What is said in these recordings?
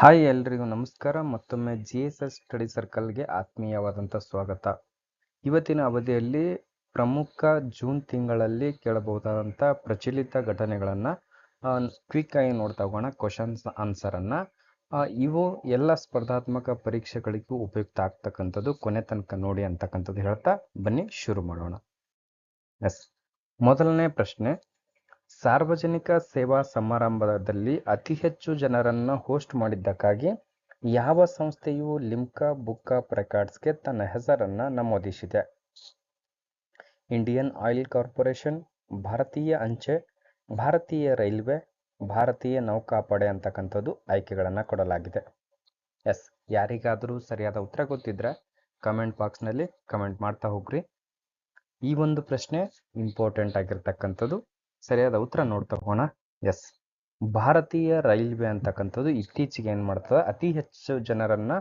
Hi ಎಲ್ರಿಗೂ ನಮಸ್ಕಾರ. ಮತ್ತೊಮ್ಮೆ ಜಿ ಎಸ್ ಎಸ್ ಸ್ಟಡಿ ಸರ್ಕಲ್ಗೆ ಆತ್ಮೀಯವಾದಂಥ ಸ್ವಾಗತ. ಇವತ್ತಿನ ಅವಧಿಯಲ್ಲಿ ಪ್ರಮುಖ ಜೂನ್ ತಿಂಗಳಲ್ಲಿ ಕೇಳಬಹುದಾದಂಥ ಪ್ರಚಲಿತ ಘಟನೆಗಳನ್ನು ಕ್ವಿಕ್ ಆಗಿ ನೋಡ್ತಾ ಹೋಗೋಣ, ಕ್ವಶನ್ಸ್ ಆನ್ಸರನ್ನು ಇವು ಎಲ್ಲ ಸ್ಪರ್ಧಾತ್ಮಕ ಪರೀಕ್ಷೆಗಳಿಗೂ ಉಪಯುಕ್ತ ಆಗ್ತಕ್ಕಂಥದ್ದು, ಕೊನೆ ತನಕ ನೋಡಿ ಅಂತಕ್ಕಂಥದ್ದು ಹೇಳ್ತಾ ಬನ್ನಿ, ಶುರು ಮಾಡೋಣ. ಎಸ್, ಮೊದಲನೇ ಪ್ರಶ್ನೆ. ಸಾರ್ವಜನಿಕ ಸೇವಾ ಸಮಾರಂಭದಲ್ಲಿ ಅತಿ ಹೆಚ್ಚು ಜನರನ್ನು ಹೋಸ್ಟ್ ಮಾಡಿದ್ದಕ್ಕಾಗಿ ಯಾವ ಸಂಸ್ಥೆಯು ಲಿಮ್ಕಾ ಬುಕ್ ಆಫ್ ರೆಕಾರ್ಡ್ಸ್ಗೆ ತನ್ನ ಹೆಸರನ್ನು ನಮೂದಿಸಿದೆ. ಇಂಡಿಯನ್ ಆಯಿಲ್ ಕಾರ್ಪೊರೇಷನ್ ಭಾರತೀಯ ಅಂಚೆ, ಭಾರತೀಯ ರೈಲ್ವೆ, ಭಾರತೀಯ ನೌಕಾಪಡೆ ಅಂತಕ್ಕಂಥದ್ದು ಆಯ್ಕೆಗಳನ್ನು ಕೊಡಲಾಗಿದೆ. ಎಸ್, ಯಾರಿಗಾದರೂ ಸರಿಯಾದ ಉತ್ತರ ಗೊತ್ತಿದ್ರೆ ಕಮೆಂಟ್ ಬಾಕ್ಸ್ನಲ್ಲಿ ಕಮೆಂಟ್ ಮಾಡ್ತಾ ಹೋಗ್ರಿ. ಈ ಒಂದು ಪ್ರಶ್ನೆ ಇಂಪಾರ್ಟೆಂಟ್ ಆಗಿರ್ತಕ್ಕಂಥದ್ದು. ಸರಿಯಾದ ಉತ್ತರ ನೋಡ್ತಾ ಹೋಗೋಣ ಎಸ್. ಭಾರತೀಯ ರೈಲ್ವೆ ಅಂತಕ್ಕಂಥದ್ದು ಇತ್ತೀಚೆಗೆ ಏನು ಮಾಡ್ತದೆ? ಅತಿ ಹೆಚ್ಚು ಜನರನ್ನ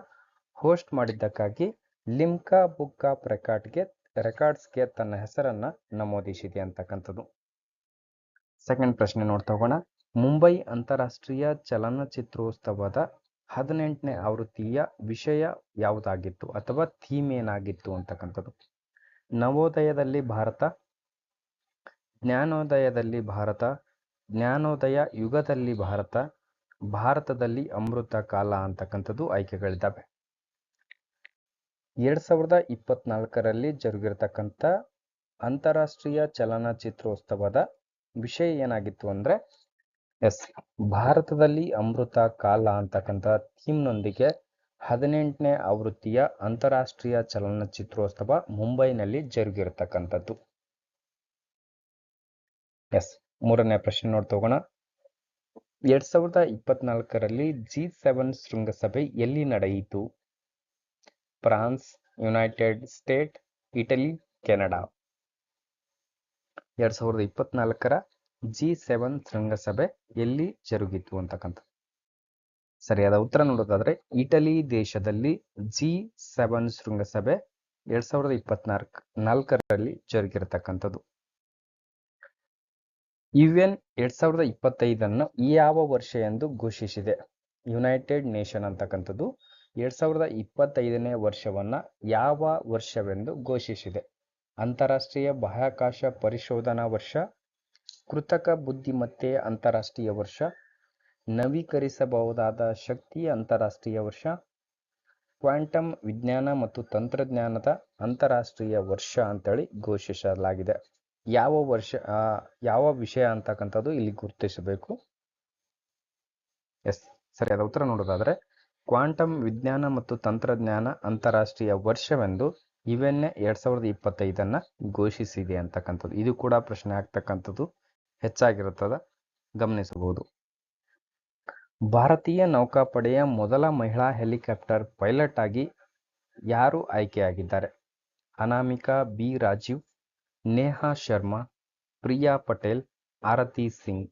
ಹೋಸ್ಟ್ ಮಾಡಿದ್ದಕ್ಕಾಗಿ ಲಿಮ್ಕಾ ಬುಕ್ ಆಫ್ ರೆಕಾರ್ಡ್ಗೆ, ರೆಕಾರ್ಡ್ಸ್ಗೆ ತನ್ನ ಹೆಸರನ್ನ ನಮೂದಿಸಿದೆ ಅಂತಕ್ಕಂಥದ್ದು. ಸೆಕೆಂಡ್ ಪ್ರಶ್ನೆ ನೋಡ್ತಾ ಹೋಗೋಣ ಮುಂಬೈ ಅಂತಾರಾಷ್ಟ್ರೀಯ ಚಲನಚಿತ್ರೋತ್ಸವದ ಹದಿನೆಂಟನೇ ಆವೃತ್ತಿಯ ವಿಷಯ ಯಾವುದಾಗಿತ್ತು ಅಥವಾ ಥೀಮ್ ಏನಾಗಿತ್ತು ಅಂತಕ್ಕಂಥದ್ದು? ನವೋದಯದಲ್ಲಿ ಭಾರತ ಜ್ಞಾನೋದಯದಲ್ಲಿ ಭಾರತ, ಜ್ಞಾನೋದಯ ಯುಗದಲ್ಲಿ ಭಾರತ, ಭಾರತದಲ್ಲಿ ಅಮೃತ ಕಾಲ ಅಂತಕ್ಕಂಥದ್ದು ಆಯ್ಕೆಗಳಿದ್ದಾವೆ. ಎರಡ್ ಸಾವಿರದ ಇಪ್ಪತ್ನಾಲ್ಕರಲ್ಲಿ ಜರುಗಿರತಕ್ಕಂಥ ಅಂತಾರಾಷ್ಟ್ರೀಯ ಚಲನಚಿತ್ರೋತ್ಸವದ ವಿಷಯ ಏನಾಗಿತ್ತು ಅಂದ್ರೆ, ಎಸ್, ಭಾರತದಲ್ಲಿ ಅಮೃತ ಕಾಲ ಅಂತಕ್ಕಂಥ ಥೀಮ್ನೊಂದಿಗೆ ಹದಿನೆಂಟನೇ ಆವೃತ್ತಿಯ ಅಂತಾರಾಷ್ಟ್ರೀಯ ಚಲನಚಿತ್ರೋತ್ಸವ ಮುಂಬೈನಲ್ಲಿ ಜರುಗಿರತಕ್ಕಂಥದ್ದು. ಎಸ್ ಮೂರನೇ ಪ್ರಶ್ನೆ ನೋಡಿ ಹೋಗೋಣ ಎರಡ್ ಸಾವಿರದ ಇಪ್ಪತ್ನಾಲ್ಕರಲ್ಲಿ ಜಿ ಸೆವೆನ್ ಶೃಂಗಸಭೆ ಎಲ್ಲಿ ನಡೆಯಿತು? France, United State, Italy, Canada. ಎರಡ್ ಸಾವಿರದ ಇಪ್ಪತ್ನಾಲ್ಕರ ಜಿ ಸೆವೆನ್ ಶೃಂಗಸಭೆ ಎಲ್ಲಿ ಜರುಗಿತು ಅಂತಕ್ಕಂಥ ಸರಿಯಾದ ಉತ್ತರ ನೋಡೋದಾದ್ರೆ ಇಟಲಿ ದೇಶದಲ್ಲಿ ಜಿ ಸೆವೆನ್ ಶೃಂಗಸಭೆ ಎರಡ್ ಸಾವಿರದ ಇಪ್ಪತ್ನಾಲ್ಕ, ನಾಲ್ಕರಲ್ಲಿ ಜರುಗಿರತಕ್ಕಂಥದ್ದು. ಯುಎನ್ ಎರಡ್ ಸಾವಿರದ ಇಪ್ಪತ್ತೈದನ್ನು ಯಾವ ವರ್ಷ ಎಂದು ಘೋಷಿಸಿದೆ? ಯುನೈಟೆಡ್ ನೇಷನ್ ಅಂತಕ್ಕಂಥದ್ದು. ಎರಡ್ ಸಾವಿರದ ಇಪ್ಪತ್ತೈದನೇ ವರ್ಷವನ್ನ ಯಾವ ವರ್ಷವೆಂದು ಘೋಷಿಸಿದೆ? ಅಂತಾರಾಷ್ಟ್ರೀಯ ಬಾಹ್ಯಾಕಾಶ ಪರಿಶೋಧನಾ ವರ್ಷ, ಕೃತಕ ಬುದ್ಧಿಮತ್ತೆ ಅಂತಾರಾಷ್ಟ್ರೀಯ ವರ್ಷ, ನವೀಕರಿಸಬಹುದಾದ ಶಕ್ತಿ ಅಂತಾರಾಷ್ಟ್ರೀಯ ವರ್ಷ, ಕ್ವಾಂಟಮ್ ವಿಜ್ಞಾನ ಮತ್ತು ತಂತ್ರಜ್ಞಾನದ ಅಂತಾರಾಷ್ಟ್ರೀಯ ವರ್ಷ ಅಂತೇಳಿ ಘೋಷಿಸಲಾಗಿದೆ. ಯಾವ ವರ್ಷ ಯಾವ ವಿಷಯ ಅಂತಕ್ಕಂಥದ್ದು ಇಲ್ಲಿ ಗುರುತಿಸಬೇಕು. ಎಸ್, ಸರಿಯಾದ ಉತ್ತರ ನೋಡೋದಾದ್ರೆ, ಕ್ವಾಂಟಮ್ ವಿಜ್ಞಾನ ಮತ್ತು ತಂತ್ರಜ್ಞಾನ ಅಂತಾರಾಷ್ಟ್ರೀಯ ವರ್ಷವೆಂದು ಇವೆನ್ನೆ ಎರಡ್ ಸಾವಿರದ ಇಪ್ಪತ್ತೈದನ್ನ ಘೋಷಿಸಿದೆ ಅಂತಕ್ಕಂಥದ್ದು. ಇದು ಕೂಡ ಪ್ರಶ್ನೆ ಆಗ್ತಕ್ಕಂಥದ್ದು. ಹೆಚ್ಚಾಗಿರುತ್ತದೆ. ಗಮನಿಸಬಹುದು. ಭಾರತೀಯ ನೌಕಾಪಡೆಯ ಮೊದಲ ಮಹಿಳಾ ಹೆಲಿಕಾಪ್ಟರ್ ಪೈಲಟ್ ಆಗಿ ಯಾರು ಆಯ್ಕೆಯಾಗಿದ್ದಾರೆ? ಅನಾಮಿಕಾ ಬಿ. ರಾಜೀವ್ ನೇಹಾ ಶರ್ಮಾ, ಪ್ರಿಯಾ ಪಟೇಲ್, ಆರತಿ ಸಿಂಗ್.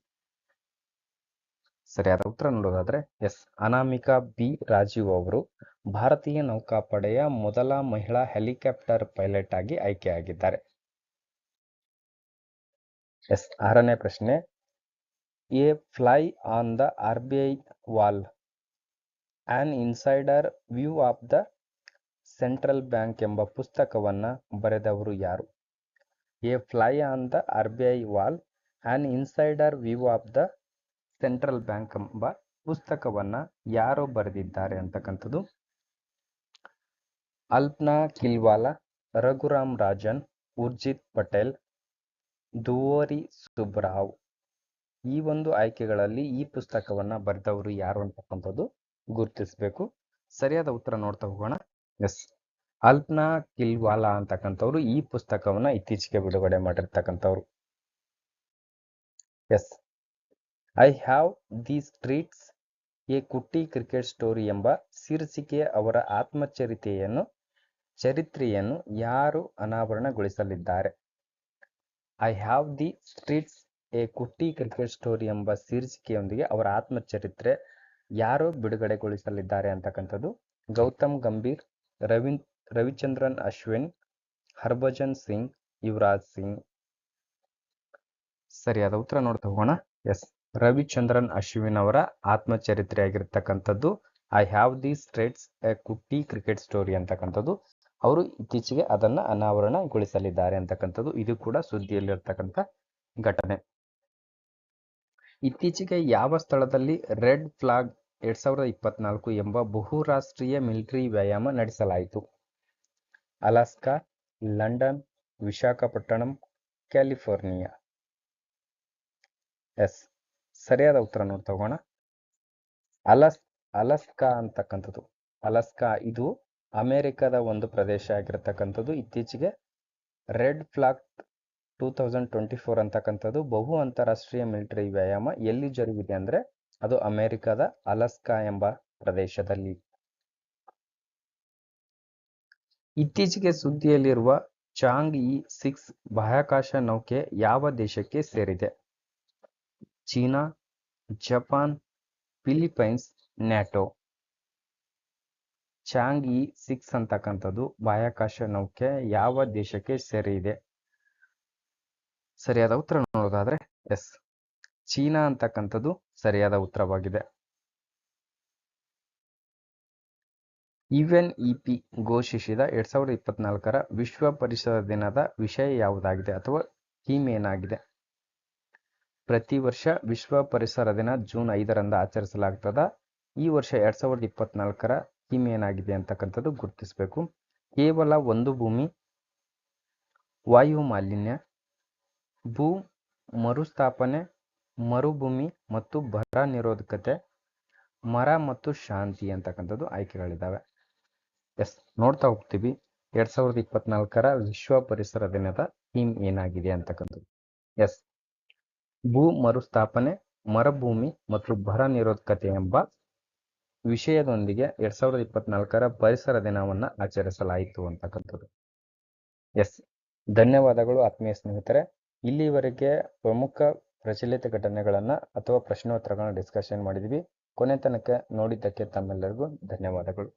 ಸರಿಯಾದ ಉತ್ತರ ನೋಡೋದಾದ್ರೆ, ಎಸ್, ಅನಾಮಿಕಾ ಬಿ ರಾಜೀವ್ ಅವರು ಭಾರತೀಯ ನೌಕಾಪಡೆಯ ಮೊದಲ ಮಹಿಳಾ ಹೆಲಿಕಾಪ್ಟರ್ ಪೈಲಟ್ ಆಗಿ ಆಯ್ಕೆಯಾಗಿದ್ದಾರೆ. ಎಸ್, ಆರನೇ ಪ್ರಶ್ನೆ. A fly on the R B I wall. An insider view of the central bank ಎಂಬ ಪುಸ್ತಕವನ್ನ ಬರೆದವರು ಯಾರು? A fly on the R B I wall an insider view of the central bank ಎಂಬ ಪುಸ್ತಕವನ್ನ ಯಾರು ಬರೆದಿದ್ದಾರೆ ಅಂತಕ್ಕಂಥದ್ದು. ಅಲ್ಪನಾ ಕಿಲ್ವಾಲಾ, ರಘುರಾಮ್ ರಾಜನ್ ಉರ್ಜಿತ್ ಪಟೇಲ್, ದುವೋರಿ ಸುಬ್ರಾವ್. ಈ ಒಂದು ಆಯ್ಕೆಗಳಲ್ಲಿ ಈ ಪುಸ್ತಕವನ್ನ ಬರೆದವರು ಯಾರು ಅಂತಕ್ಕಂಥದ್ದು ಗುರುತಿಸಬೇಕು. ಸರಿಯಾದ ಉತ್ತರ ನೋಡ್ತಾ ಹೋಗೋಣ. ಎಸ್. ಅಲ್ಪ್ನಾ ಕಿಲ್ವಾಲಾ ಅಂತಕ್ಕಂಥವ್ರು ಈ ಪುಸ್ತಕವನ್ನ ಇತ್ತೀಚೆಗೆ ಬಿಡುಗಡೆ ಮಾಡಿರ್ತಕ್ಕಂಥವ್ರು. Yes I have the streets a kutti cricket story ಎಂಬ ಶೀರ್ಷಿಕೆಯ ಅವರ ಆತ್ಮಚರಿತೆಯನ್ನು, ಚರಿತ್ರೆಯನ್ನು ಯಾರು ಅನಾವರಣಗೊಳಿಸಲಿದ್ದಾರೆ? I have the streets a kutti cricket story ಎಂಬ ಶೀರ್ಷಿಕೆಯೊಂದಿಗೆ ಅವರ ಆತ್ಮಚರಿತ್ರೆ ಯಾರು ಬಿಡುಗಡೆಗೊಳಿಸಲಿದ್ದಾರೆ ಅಂತಕ್ಕಂಥದ್ದು ಗೌತಮ್ ಗಂಭೀರ್ ರವೀನ್ ರವಿಚಂದ್ರನ್, ಅಶ್ವಿನ್, ಹರ್ಭಜನ್ ಸಿಂಗ್, ಯುವರಾಜ್ ಸಿಂಗ್. ಸರಿಯಾದ ಉತ್ತರ ನೋಡ್ತಾ ಹೋಗೋಣ. ಎಸ್, ರವಿಚಂದ್ರನ್, ಅಶ್ವಿನ್ ಅವರ ಆತ್ಮಚರಿತ್ರೆ ಆಗಿರ್ತಕ್ಕಂಥದ್ದು I have the straits a kutti cricket story ಅಂತಕ್ಕಂಥದ್ದು. ಅವರು ಇತ್ತೀಚೆಗೆ ಅದನ್ನ ಅನಾವರಣಗೊಳಿಸಲಿದ್ದಾರೆ ಅಂತಕ್ಕಂಥದ್ದು. ಇದು ಕೂಡ ಸುದ್ದಿಯಲ್ಲಿರ್ತಕ್ಕಂಥ ಘಟನೆ. ಇತ್ತೀಚೆಗೆ ಯಾವ ಸ್ಥಳದಲ್ಲಿ ರೆಡ್ ಫ್ಲಾಗ್ ಎರಡ್ ಸಾವಿರದ ಇಪ್ಪತ್ನಾಲ್ಕು ಎಂಬ ಬಹುರಾಷ್ಟ್ರೀಯ ಮಿಲಿಟರಿ ವ್ಯಾಯಾಮ ನಡೆಸಲಾಯಿತು? Alaska, London, Visakhapatnam, California. Yes. ಸರಿಯಾದ ಉತ್ತರ ನೋಡಿ ತಗೋಣ. ಅಲಸ್, ಅಲಸ್ಕಾ ಅಂತಕ್ಕಂಥದ್ದು. ಅಲಸ್ಕಾ ಇದು ಅಮೆರಿಕದ ಒಂದು ಪ್ರದೇಶ ಆಗಿರತಕ್ಕಂಥದ್ದು. ಇತ್ತೀಚೆಗೆ red flag two thousand twenty four ಅಂತಕ್ಕಂಥದ್ದು ಬಹು ಅಂತಾರಾಷ್ಟ್ರೀಯ ಮಿಲಿಟರಿ ವ್ಯಾಯಾಮ ಎಲ್ಲಿ ಜರುಗಿದೆ ಅಂದರೆ ಅದು ಅಮೆರಿಕದ ಅಲಸ್ಕಾ ಎಂಬ ಪ್ರದೇಶದಲ್ಲಿ. ಇತ್ತೀಚೆಗೆ ಸುದ್ದಿಯಲ್ಲಿರುವ ಚಾಂಗ್ ಇ ಸಿಕ್ಸ್ ಬಾಹ್ಯಾಕಾಶ ನೌಕೆ ಯಾವ ದೇಶಕ್ಕೆ ಸೇರಿದೆ? China, Japan, Philippines, NATO. Chang'e six ಅಂತಕ್ಕಂಥದ್ದು ಬಾಹ್ಯಾಕಾಶ ನೌಕೆ ಯಾವ ದೇಶಕ್ಕೆ ಸೇರಿದೆ? ಸರಿಯಾದ ಉತ್ತರ ನೋಡೋದಾದ್ರೆ ಎಸ್. ಚೀನಾ ಅಂತಕ್ಕಂಥದ್ದು ಸರಿಯಾದ ಉತ್ತರವಾಗಿದೆ. ಯುಎನ್ಇಪಿ ಘೋಷಿಸಿದ ಎರಡ್ ಸಾವಿರದ ಇಪ್ಪತ್ನಾಲ್ಕರ ವಿಶ್ವ ಪರಿಸರ ದಿನದ ವಿಷಯ ಯಾವುದಾಗಿದೆ ಅಥವಾ ಥೀಮ್ ಏನಾಗಿದೆ? ಪ್ರತಿ ವರ್ಷ ವಿಶ್ವ ಪರಿಸರ ದಿನ ಜೂನ್ ಐದರಂದು ಆಚರಿಸಲಾಗ್ತದ. ಈ ವರ್ಷ ಎರಡ್ ಸಾವಿರದ ಇಪ್ಪತ್ನಾಲ್ಕರ ಥೀಮ್ ಏನಾಗಿದೆ ಅಂತಕ್ಕಂಥದ್ದು ಗುರುತಿಸಬೇಕು. ಕೇವಲ ಒಂದು ಭೂಮಿ ವಾಯು ಮಾಲಿನ್ಯ ಭೂ ಮರುಸ್ಥಾಪನೆ, ಮರುಭೂಮಿ ಮತ್ತು ಬರ ನಿರೋಧಕತೆ, ಮರ ಮತ್ತು ಶಾಂತಿ ಅಂತಕ್ಕಂಥದ್ದು ಆಯ್ಕೆಗಳಿದ್ದಾವೆ. ಎಸ್, ನೋಡ್ತಾ ಹೋಗ್ತೀವಿ. ಎರಡ್ ಸಾವಿರದ ಇಪ್ಪತ್ನಾಲ್ಕರ ವಿಶ್ವ ಪರಿಸರ ದಿನದ ಥೀಮ್ ಏನಾಗಿದೆ ಅಂತಕ್ಕಂಥದ್ದು. ಎಸ್, ಭೂ ಮರುಸ್ಥಾಪನೆ, ಮರುಭೂಮಿ ಮತ್ತು ಬರ ನಿರೋಧಕತೆ ಎಂಬ ವಿಷಯದೊಂದಿಗೆ ಎರಡ್ ಸಾವಿರದ ಇಪ್ಪತ್ನಾಲ್ಕರ ಪರಿಸರ ದಿನವನ್ನ ಆಚರಿಸಲಾಯಿತು ಅಂತಕ್ಕಂಥದ್ದು. ಎಸ್, ಧನ್ಯವಾದಗಳು ಆತ್ಮೀಯ ಸ್ನೇಹಿತರೆ. ಇಲ್ಲಿವರೆಗೆ ಪ್ರಮುಖ ಪ್ರಚಲಿತ ಘಟನೆಗಳನ್ನ ಅಥವಾ ಪ್ರಶ್ನೋತ್ತರಗಳನ್ನ ಡಿಸ್ಕಷನ್ ಮಾಡಿದ್ವಿ. ಕೊನೆ ತನಕ ನೋಡಿದ್ದಕ್ಕೆ ತಮ್ಮೆಲ್ಲರಿಗೂ ಧನ್ಯವಾದಗಳು.